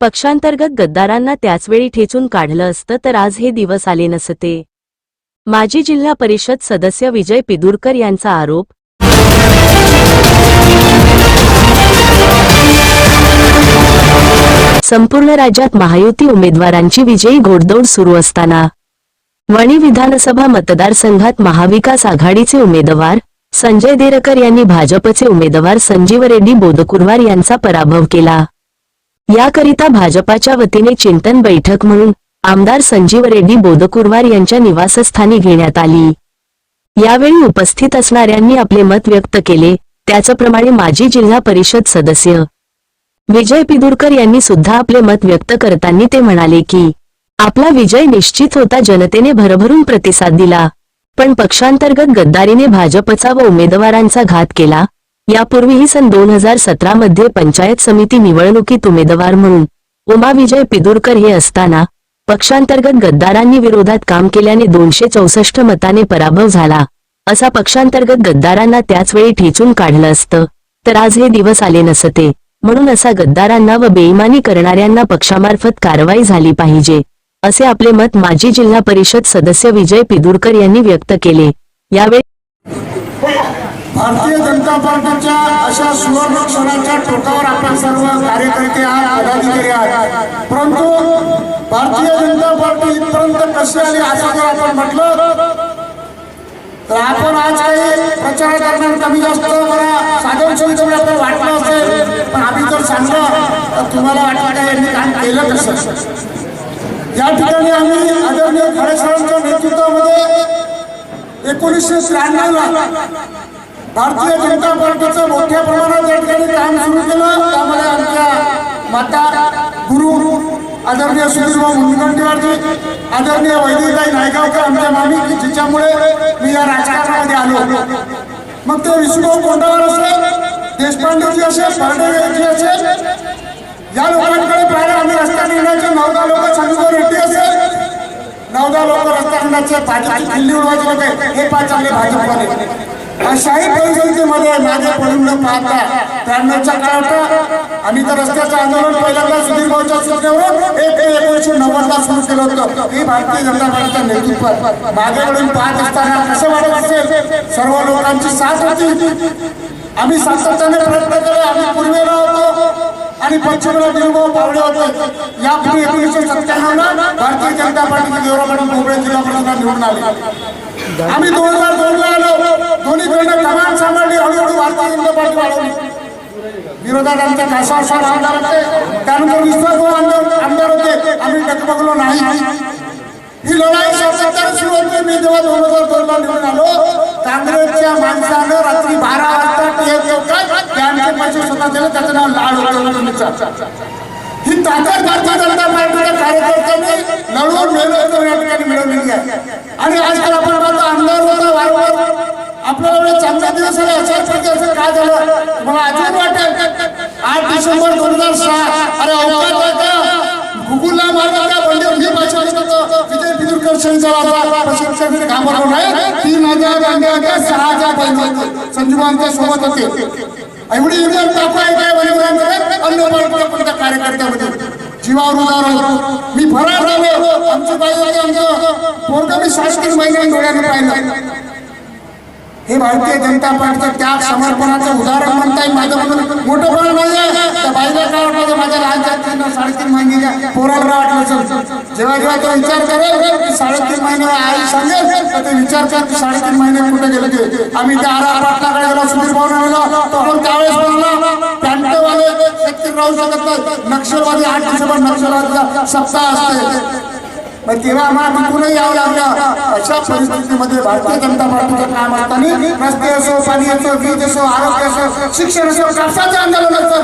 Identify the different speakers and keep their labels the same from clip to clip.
Speaker 1: पक्षांतर्गत गद्दारांना त्याचवेळी ठेचून काढलं असतं तर आज हे दिवस आले नसते. माजी जिल्हा परिषद सदस्य विजय पिदुरकर यांचा आरोप संपूर्ण राज्यात महायुती उमेदवारांची विजयी घोडदौड सुरू असताना वणी विधानसभा मतदारसंघात महाविकास आघाडीचे उमेदवार संजय देरकर यांनी भाजपचे उमेदवार संजीव रेड्डी बोदकुरवार यांचा पराभव केला. याकरिता भाजपाच्या वतीने चिंतन बैठक म्हणून आमदार संजीव रेड्डी बोदकुरवार यांच्या निवासस्थानी घेण्यात आली. यावेळी उपस्थित असणाऱ्यांनी आपले मत व्यक्त केले. त्याचप्रमाणे माजी जिल्हा परिषद सदस्य विजय पिदुरकर यांनी सुद्धा आपले मत व्यक्त करताना ते म्हणाले की आपला विजय निश्चित होता जनतेने भरभरून प्रतिसाद दिला. पण पक्षांतर्गत गद्दारीने भाजपचा व उमेदवारांचा घात केला. यापूर्वीही सन दोन हजार सतरा मध्ये पंचायत समिती निवडणुकीत उमेदवार म्हणून उमा विजय पिदुरकर हे असताना पक्षांतर्गत गद्दारांनी विरोधात काम केल्याने दोनशे चौसष्ट मताने पराभव झाला. असा पक्षांतर्गत गद्दारांना त्याच वेळी ठेचून काढलं असतं. तर आज हे दिवस आले नसते. म्हणून असा गद्दारांना व बेईमानी करणाऱ्यांना पक्षामार्फत कारवाई झाली पाहिजे असे आपले मत माजी जिल्हा परिषद सदस्य विजय पिदुरकर यांनी व्यक्त केले. यावेळी
Speaker 2: भारतीय जनता पार्टीच्या अशा सुवर्ण क्षणाच्या टोकावर आपण सर्व कार्यकर्ते आहात पदाधिकारी आहात. परंतु भारतीय जनता पार्टी इथपर्यंत कशी आली असं जर आपण म्हटलं तर आपण आज काही प्रचार दरम्यान कमी जास्त मला साधन सुविधा आपल्याला वाटलं असेल पण आम्ही जर सांगलं तर तुम्हाला वाटलं का यांनी काम केलं कसं? या ठिकाणी आम्ही आदरणीय खडे नेतृत्वामध्ये एकोणीसशे त्र्याण्णवला भारतीय जनता पार्टीचं मोठ्या प्रमाणात या ठिकाणी काम सुरू केलं. त्यामध्ये आमच्या माता गुरु आदरणीय सुधीरभाऊ मुनगंटीवारजी आदरणीय वैदिकताई नायगावकर आमच्या मामी जिच्यामुळे मी या राजकारणामध्ये आलो. मग ते विष्णुभाऊ कोंडावर असेल देशपांडेजी असेल पारडेजी असेल या लोकांकडे पाहिलं आम्ही रस्ता रस्त्याने नऊ दहा लोक संजूभाऊ रेड्डी असेल. दहा लोक रस्ता रस्त्याने भाजप दिल्ली उडवायचे होते. हे पाच चांगले भाजपवाले. शाही परिस्थितीमध्ये माझे पडून न पाहता. त्र्याण्णवच्या काळात आम्ही तर रस्त्याचं आंदोलन पहिल्यांदा सुधीर भाऊच्या सूचनेवर एक ते एकोणीसशे नव्वदला सुरू केलं होतं. ही भारतीय जनता पार्टीच्या नेतृत्वात. मागे मागेकडून पाहत असताना कसं वाटत असेल? सर्व लोकांची साथ होती. आम्ही सातत्याने प्रयत्न केले. आम्ही पूर्वेला होतो. आणि पश्चिमेला निर्मळ पावले होते. यापूर्वी एकोणीसशे सत्त्याण्णवला भारतीय जनता पार्टीचे देवराबाई मोबळे जिल्हा परिषद निवडून आले. आम्ही दोन हजार दोन ला आलो दोन्हीकडनं कमान सांभाळली हळूहळू भारतीय जनता पार्टी वाढवली विरोधात आमच्या कासार साहेब आमदार होते त्यानंतर विश्वास आमदार आमदार होते. आम्ही डगमगलो नाही. ही लढाई सरकार सुरू होते. मी जेव्हा दोन हजार दोन ला निवडून आलो काँग्रेसच्या माणसानं रात्री बारा वाजता टीएफ त्यांचे पैसे स्वतः दिले. त्याचं नाव लाड ही ताकद भारतीय जनता पार्टीच्या कार्यकर्त्यांनी लढवून मेहनत या ठिकाणी मिळवलेली आहे. आणि आजकाल आपण आमदार होता वारंवार बिदुरकर शहीद घाबरलो नाही. तीन हजार होते सहा हजार सोबत होते. एवढी काय अन्य कोणत्या कार्यकर्त्यामध्ये. जीवावर उदार मी फरार झालो. आमची बाई आमचं. पोरग मी सात तीन डोळ्याने पाहिलं. हे भारतीय जनता पार्टीचं त्याग समर्पणाचं उदाहरण म्हणता येईल माझं म्हणून. मोठं पण नाही आहे बाईला काय वाटलं माझ्या लहान जातीनं साडेतीन महिन्याच्या पोराला वाटलं असेल? जेव्हा जेव्हा तो विचार करेल साडेतीन महिने आई सांगेल तर ते विचार कर की साडेतीन महिने कुठे गेले ते. आम्ही त्या आरा पाटलाकडे गेलो सुधीर भाऊ गेलो तो पण त्यावेळेस बोलला पॅन्टवाले व्यक्ती राहू शकत नाही नक्षलवादी आठ डिसेंबर नक्षलवादीचा सप्ताह असते. मग तेव्हा आम्हाला तिथूनही यावं लागलं. अशा परिस्थितीमध्ये भारतीय जनता पार्टीचं काम असताना रस्ते असो पाणी असो वीज असो आरोग्य असो शिक्षण असो कापसाचं आंदोलन असो.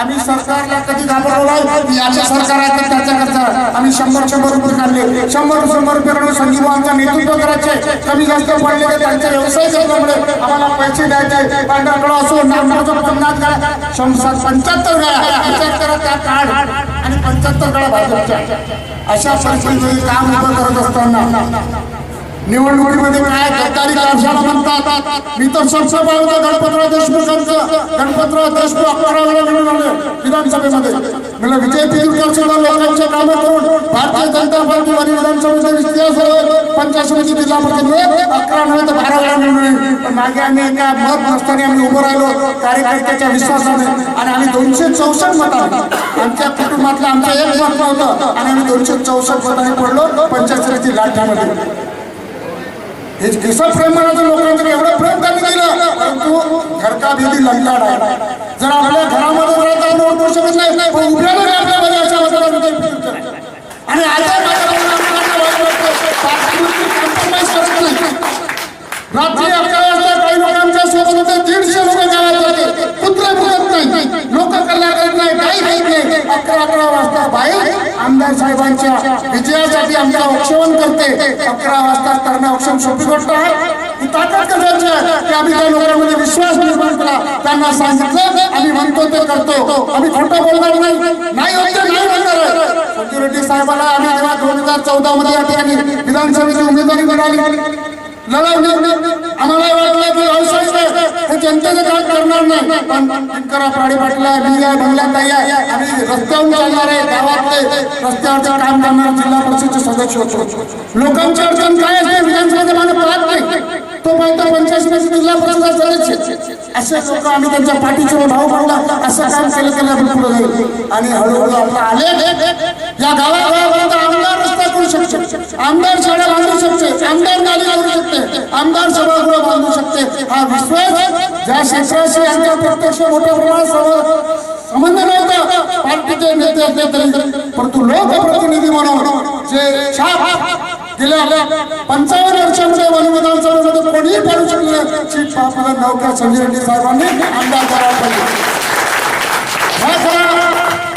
Speaker 2: आम्ही सरकारला कधी घाबरलो याच्या याचे सरकार आहे तर त्याच्या करता. आम्ही शंभर शंभर रुपये काढले. शंभर शंभर रुपये काढून संजीवांचा नेतृत्व करायचे. कमी जास्त पडले तर त्यांच्या व्यवसाय करण्यामुळे आम्हाला पैसे द्यायचे. पांढरकडं असो नागपूरचं पन्नास गाळा पंच्याहत्तर गाळा पंच्याहत्तर त्या काढ आणि पंच्याहत्तर गाळा भाजपच्या. अशा परिस्थितीमध्ये काम उभं करत असताना निवडणुकीमध्ये काय गद्दारी कारखाना म्हणतात मी तर संसद गणपतराव देशमुखांचं गणपतराव देशमुख अकरा वेळा निवडून आले विधानसभेमध्ये. मला विजय पिंजूरकर सुद्धा लोकांच्या कामं करून भारतीय जनता पार्टी वरील विधानसभेचा इतिहास पंचायत समिती जिल्हा परिषद अकरा नव्हे तर बारा वेळा निवडून पण मागे आम्ही एका मत नसताना आम्ही उभं राहिलो. कार्यकर्त्याच्या विश्वासाने. आणि आम्ही दोनशे चौसष्ट मतांनी आमच्या कुटुंबातलं आमचं एक मत नव्हतं. आणि आम्ही दोनशे चौसष्ट मतांनी पडलो पंचायत समिती लाठीमध्ये हे कसं प्रेम म्हणायचं लोकांचं एवढं प्रेम त्यांनी दिलं परंतु घर का भीती लंकाड आहे. जर आपल्या घरामध्ये राहत आपण करू शकत नाही पण उभ्या आपल्यामध्ये अशा वातावरणामध्ये आणि आता रात्री अकरा वाजता काही लोकांच्या सोबत होते दीडशे लोक गावात होते कुत्रे बोलत नाही लोक कल्ला करत नाही काही माहीत नाही. अकरा अकरा वाजता बाहेर आमदार साहेबांच्या विजयासाठी आमचं औक्षण करते. अकरा वाजता करणं औक्षण सोपी गोष्ट आहे. ताकद कशाची आहे. की आम्ही त्या लोकांमध्ये विश्वास निर्माण केला त्यांना सांगितलं आम्ही म्हणतो ते करतो. आम्ही खोटं बोलणार नाही. नाही होते नाही आहे. रेड्डी साहेबाला आम्ही जेव्हा दोन हजार चौदा मध्ये या ठिकाणी विधानसभेची उमेदवारी मिळाली लढवली आम्हाला वाटलं की व्यवसायिक हे जनतेचं काम करणार नाही. पण शंकरा प्राणी पाटील मी नाही आहे. आम्ही रस्त्यावरून चालणार आहे गावातले रस्त्यावरचं काम करणार जिल्हा परिषदेचे सदस्य होतो. लोकांची अडचण काय असते? विधानसभेचा मानव पाहत नाही. तो पाहतो पंचायत समिती जिल्हा परिषद असे लोक आम्ही त्यांच्या पाठीचे भाऊ पडला असं काम केलं केलं आपण पुढे जाईल. आणि हळूहळू आपला आले. या गावागावापर्यंत आमदार रस्ता करू शकते. आमदार शाळा बांधू शकते. आमदार नाली बांधू शकते. आमदार सभागृह बांधू शकते. हा विश्वास ज्या क्षेत्राशी यांच्या प्रत्यक्ष मोठ्या प्रमाणात सम- संबंध नव्हता पार्टीचे नेते असले तरी. परंतु लोकप्रतिनिधी म्हणून जे छाप गेल्या पंचावन्न वर्षामध्ये वन विधानसभेमध्ये कोणीही पाडू शकलं नाही. आपल्याला नौका संजय रेड्डी साहेबांनी आमदार करायला पाहिजे.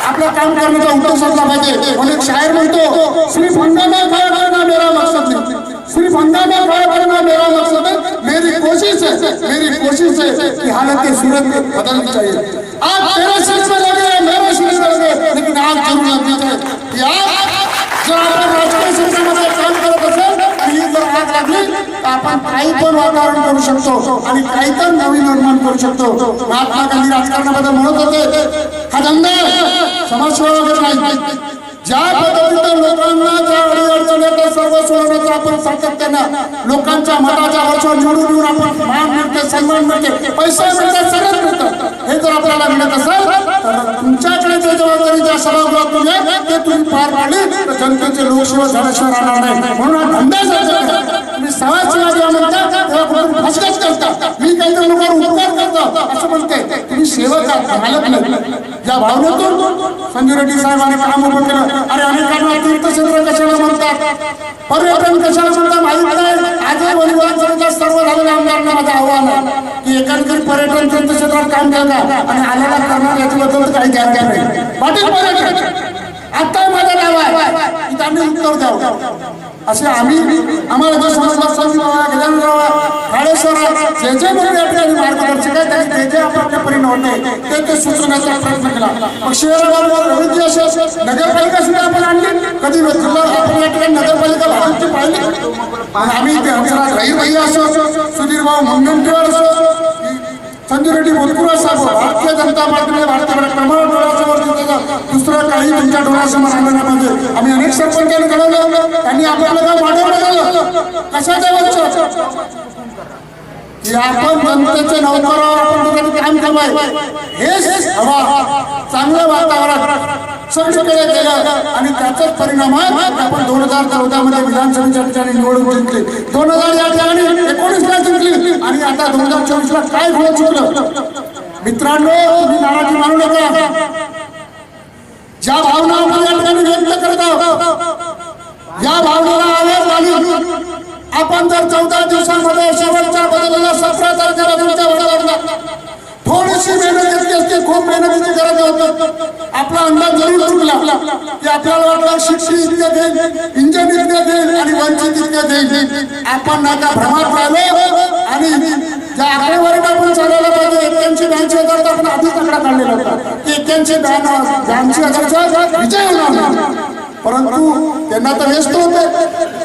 Speaker 2: आपलं काम करण्याचा उद्देश असला पाहिजे. म्हणून शायर म्हणतो श्री फंगा में खड़ा करना मेरा मकसद नहीं. श्री फंगा में खड़ा करना मेरा मकसद है मेरी कोशिश है मेरी कोशिश है कि हालत सूरत बदलनी चाहिए. आज में लगे हैं, मेरे सिर में लगे लेकिन आज जरूर लगनी चाहिए कि आज जर आपण राजकीय क्षेत्रामध्ये काम करत असेल आणि ही जर आग लागली तर आपण काही पण वातावरण करू शकतो आणि काही पण नवीन निर्माण करू शकतो. महात्मा गांधी राजकारणाबद्दल म्हणत होते हा धंदा समाजसेवा नाही. ज्या पद्धतीनं लोकांना ज्या अडीअडचण येतात सर्व सोडवण्याचा आपण सातत्यानं लोकांच्या मताच्या वर्षावर निवडून येऊन आपण मान मिळते सन्मान मिळते पैसे मिळतात सगळं मिळतं. हे जर आपल्याला मिळत असेल तर तुमच्याकडे जे जबाबदारी ज्या सभागृहात तुम्ही ते तुम्ही पार पाडली तर जनतेची लोकसेवा झाल्याशिवाय राहणार नाही. म्हणून हा धंदा मी काहीतरी लोकांवर उपकार करतो. असं म्हणते. तुम्ही सेवक मालक नाही. या भावनेतून रेड्डी साहेबांनी काम उभं केलं. अरे अनेकांना तीर्थक्षेत्र कशाला म्हणतात? पर्यटन कशाला म्हणतात? माहीत नाही. आजही वनविभागाचा सर्व झालेल्या आमदारांना माझं आव्हान आहे की एकांकित पर्यटन तीर्थक्षेत्रात काम करणार आणि आलेला करणार याच्याबद्दल तर काही घ्या नाही. पाटील पर्यटन आता माझं नाव आहे. की त्यांनी उत्तर द्यावं. असे आम्ही आम्हाला जो समजला संधी बाबा गजानन जे जे म्हणून या ठिकाणी मार्गदर्शक आहे त्यांनी जे होते ते ते सुचवण्याचा प्रयत्न केला. मग असेल नगरपालिका सुद्धा आपण आणली. कधी जिल्हा आपण या ठिकाणी नगरपालिका भारतची पाहिली. आणि आम्ही ते हंसराज रहीर भैया असो सुधीर भाऊ मुनगंटीवार असो संजय रेड्डी बोलपुरा साहेब भारतीय जनता पार्टीने भारतीय प्रमाण डोळ्यासमोर दुसरं काही तुमच्या डोळ्यासमोर आलं नाही पाहिजे. आम्ही अनेक सरपंचांनी घडवलं त्यांनी आपल्याला काय वाढवलं गेलं कशाच्या वरचं की आपण जनतेचे नौकर आपण काम कमाय हेच हवा. चांगलं वातावरण सगळीकडे गेलं आणि त्याचाच परिणाम आपण दोन हजार चौदा मध्ये विधानसभेच्या ठिकाणी निवडणूक जिंकली. दोन हजार या ठिकाणी एकोणीस ला जिंकली. आणि आता दोन हजार चोवीस ला काय होत मित्रांनो तुम्ही नाराजी मानू नका. ज्या भावना आपण या ठिकाणी व्यक्त करत आहोत या भावनेला आवाज आली आपण जर चौदा दिवसांमध्ये शेवटच्या बदलला सतरा तारखेला तुमच्या बदलला थोडीशी मेहनत घेतली असते खूप मेहनतीची गरज होती. आपला अंदाज जरूर चुकला की आपल्याला वाटलं शिक्षण इतक्या देईल इंजिनियर इतके देईल आणि वंचित इतक्या देईल. आपण ना त्या भ्रमात राहिलो आणि ज्या आकडेवारीत आपण चालवलं पाहिजे एक्क्याऐंशी ब्याऐंशी हजार तर आपण आधीच आकडा काढलेला होता. की एक्क्याऐंशी ब्याऐंशी हजारचा विजय होणार परंतु त्यांना तर व्यस्त होते.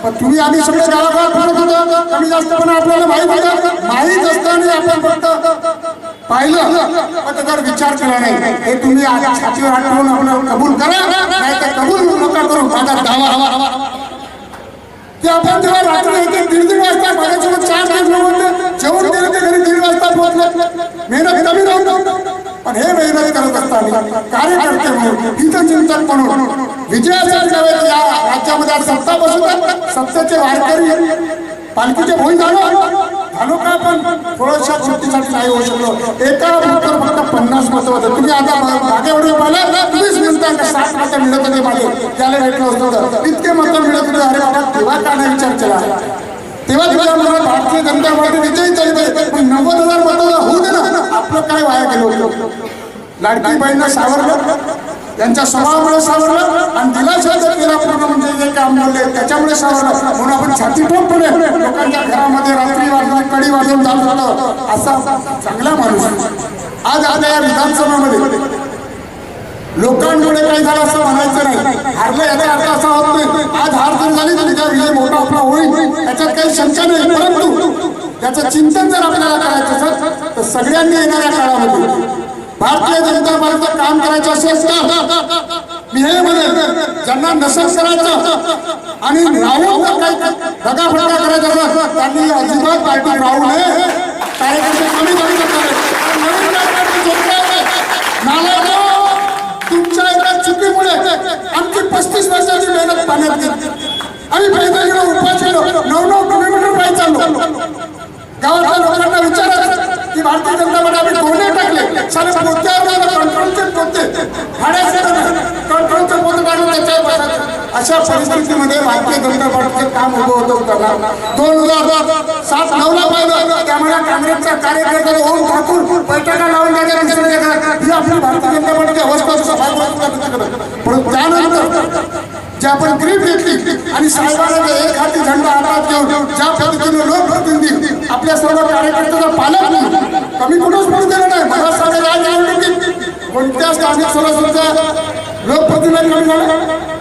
Speaker 2: पण तुम्ही आम्ही सगळे गावागावात पाहत होतो. कमी जास्त पण आपल्याला माहीत होतं. माहीत असताना आपण फक्त पाहिलं. पण त्याच्यावर विचार केला नाही. हे तुम्ही आज छातीवर हात ठेवून आपलं कबूल करा. नाही तर कबूल नका करू. माझा दावा हवा. की आपण तेव्हा रात्री येते दीड दीड वाजता माझ्यासोबत चार तास होते जेवण केलं ते घरी दीड वाजता पोहोचले मेहनत कमी नव्हतं पण हे मेहनत करत असताना कार्यकर्ते म्हणून. हितचिंतक म्हणून विजयासाठी नव्हे या राज्यामध्ये आज सत्ता बसवतात सत्तेचे वारकरी पालखीचे भोई झालो. झालो का पण थोडशा सुट्टीसाठी नाही होऊ शकलो. एका बूथवर फक्त पन्नास मत होतं. तुम्ही आता मागेवर पाहिलं? तुम्हीच म्हणता सात साठ मतं मिळत होते मागे. त्याला भेटलं होतं. इतके मतं मिळत होते. अरे बाबा तेव्हा का नाही विचार केला? तेव्हा तुझ्या मला भारतीय जनता पार्टी विजयी झाली पाहिजे पण नव्वद हजार मतं होऊ दे ना. आपलं काय वाया केलं होतं? लाडकी बाईंना सावरलं. त्यांच्या स्वभावामुळे सावरलं आणि दिलासा केला पूर्ण म्हणजे जे काम बोलले त्याच्यामुळे सावरलं. म्हणून आपण छाती ठोक ठोकपणे लोकांच्या घरामध्ये रात्री वाजून कडी वाजून जात होतो असा चांगला माणूस आज आता या विधानसभामध्ये लोकांकडे काही झालं असं म्हणायचं नाही. हारलं याचा अर्थ असा होत नाही. आज हार जर झाली तरी त्या विजय मोठा आपला होईल. त्याच्यात काही शंका नाही. परंतु त्याचं चिंतन जर आपल्याला करायचं असेल तर सगळ्यांनी येणाऱ्या काळामध्ये भारतीय जनता पार्टीचं काम करायचं असेल तर मी हे म्हणेन ज्यांना नसेल करायचं आणि राहून जर काही दगाफटका करायचा असेल त्यांनी अजिबात पार्टी राहू नये. कार्यकर्ते कमी कमी करावे तुमच्या एका चुकीमुळे आमची पस्तीस वर्षाची मेहनत पाण्यात गेली आम्ही पहिल्या इकडे उपाशी नऊ नऊ किलोमीटर पायी चाललो गावातल्या लोकांना विचारा की भारतीय जनता पार्टी आम्ही गोणे टाकले सारे पोत्यावर कंट्रोलचे पोते भाड्याचे कंट्रोलचे पोते टाकले त्याच्यावर बसायचे. अशा परिस्थितीमध्ये भारतीय जनता पार्टीचे काम उभं होतं होताना दोन हजार सात नवला पाहिलं. त्यामुळे काँग्रेसचा कार्यकर्ता ओम ठाकूर बैठका लावून द्यायच्या विसरून ही आपली भारतीय जनता पार्टीची अवस्था पण त्यानंतर जे आपण ग्रीप घेतली आणि साहेबांना एक हाती झंडा हातात घेऊन ज्या पद्धतीने लोकप्रतिनिधी आपल्या सर्व कार्यकर्त्याचा पालन कमी कुठंच पडू दिलं नाही. मला सांगा या कोणत्या स्थानिक स्वराज्याचा लोकप्रतिनिधी कमी झाला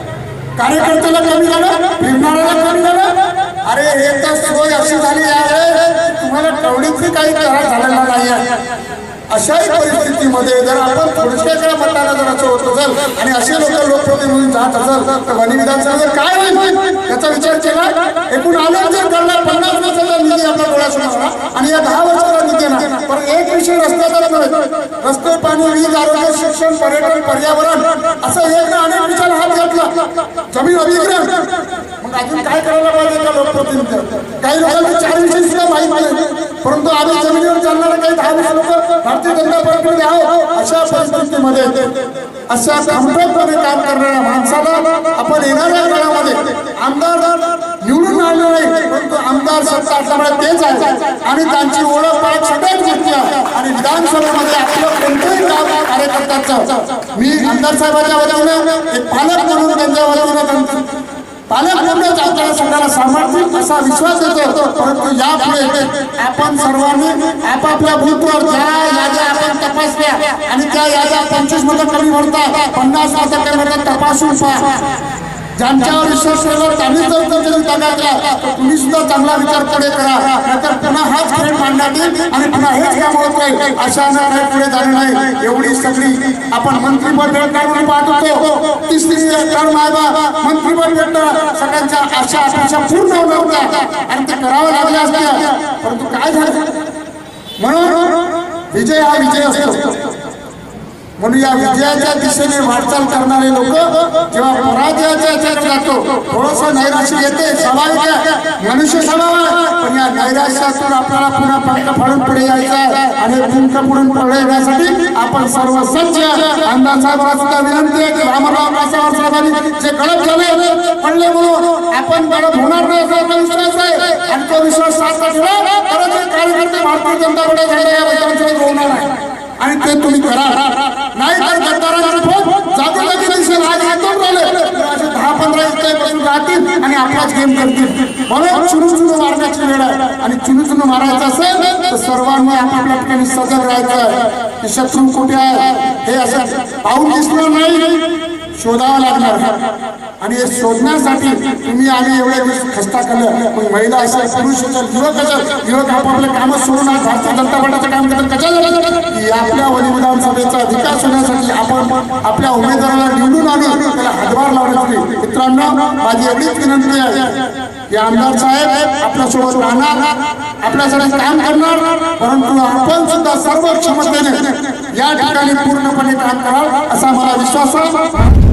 Speaker 2: कार्यकर्त्याला कमी झालं फिरणाऱ्याला कमी झालं. अरे हे तर सोय अशी झाली आहे. तुम्हाला कवडीची काही त्रास झालेला नाही आहे अशाही परिस्थितीमध्ये जर आपण थोडक्याच्या मताला जर असं होत असेल आणि असे लोक लोकप्रतिनिधी म्हणून जात असेल तर वनी विधानसभेवर काय होईल? याचा विचार केला? एकूण आलो जर करणार पन्नास वर्षाचा निधी सुनावला आणि या दहा वर्षाचा निधी ना पण एक विषय रस्त्याचाच नव्हे. रस्ते पाणी वीज आरोग्य शिक्षण पर्यटन पर्यावरण असं हे अनेक विचार हात घातला. जमीन अधिग्रहण. मग अजून काय करायला पाहिजे का लोकप्रतिनिधी? काही लोकांना चार विषय सुद्धा माहीत नाही. परंतु आम्ही जमिनीवर चालणारे काही दहा वीस लोक भारतीय जनता पार्टीमध्ये आहोत. अशा परिस्थितीमध्ये अशा खंबीरपणे काम करणाऱ्या माणसाला आपण येणाऱ्या काळामध्ये आमदार निवडून आणणारे आमदार सत्ता असल्यामुळे तेच आहे. आणि त्यांची ओळख पाच सगळ्यात घेतली आणि विधानसभेमध्ये आपलं कोणतंही काम कार्यकर्त्यांचं मी आमदार साहेबांच्या वतीने एक पालक म्हणून त्यांच्या वतीने पालक म्हणूनच आपल्याला सगळ्याला सामर्थ्य असा विश्वास येतो. परंतु यापुढे आपण सर्वांनी आपापल्या बूथवर ज्या याद्या आपण तपासल्या आणि त्या याद्या पंचवीसमध्ये कमी म्हणतात पन्नासमध्ये कमी म्हणतात तपासून पहा. ज्यांच्यावर विश्वास ठेवला त्यांनी जर तुमच्या टाकायला तर तुम्ही सुद्धा चांगला विचार पुढे करा. नंतर पुन्हा हाच खेळ मांडण्यात येईल आणि पुन्हा हेच काम होत नाही अशा न काही पुढे झालं नाही एवढी सगळी आपण मंत्रीपद भेटणार म्हणून पाहत होतो. तिसरी टर्म आहे बा मंत्रीपद भेटणार. सगळ्यांच्या आशा अपेक्षा पूर्ण होत्या आणि ते करावं लागलं असत्या परंतु काय झालं? म्हणून विजय हा विजय असतो. म्हणून या विजयाच्या दिशेने वाटचाल करणारे लोक जेव्हा पराजयाच्या जातो थोडस नैराश्य येते स्वाभाविक आहे मनुष्य स्वभाव पण या नैराश्यातून आपल्याला पुन्हा पंख फाडून पुढे यायचं आहे. आणि पंख पुढून पुढे येण्यासाठी आपण सर्व सज्ज आहे. विनंती आहे की रामराव कासावर साहेबांनी जे गडप झाले पडले म्हणून आपण गडप होणार नाही असा विश्वास आहे. आणि तो विश्वास साथ असला तर कार्यकर्ते भारतीय जनता पक्षाच्या या विधानसभेत होणार आहे. आणि ते तुम्ही करा. नाही तर गद्दारांचे फोन जागोजागी दिसेल. आज हातून राहिले असे दहा पंधरा इथे राहतील आणि आपलाच गेम करतील. म्हणून चुनू चुनू मारण्याची वेळ आहे. आणि चुनू चुनू मारायचं असेल तर सर्वांनी आपापल्या ठिकाणी सजग राहायचं आहे. की शत्रू कुठे आहे? हे असं पाहून दिसणार नाही. शोधावं लागणार. आणि हे शोधण्यासाठी तुम्ही आम्ही एवढे दिवस खस्ता केलं. मग महिला असेल पुरुष असेल युवक असेल युवक आपापले कामं सोडून आज भारतीय जनता पक्षाचं काम करतात. कशासाठी की आपल्या वनी विधानसभेचा विकास होण्यासाठी आपण आपल्या उमेदवाराला निवडून आणून त्याला हातभार लावण्यासाठी मित्रांनो माझी एवढीच विनंती आहे की आमदार साहेब आपल्यासोबत राहणार आपल्यासाठी काम करणार परंतु आपण सुद्धा सर्व क्षमतेने या ठिकाणी पूर्णपणे काम कराल असा मला विश्वास आहे.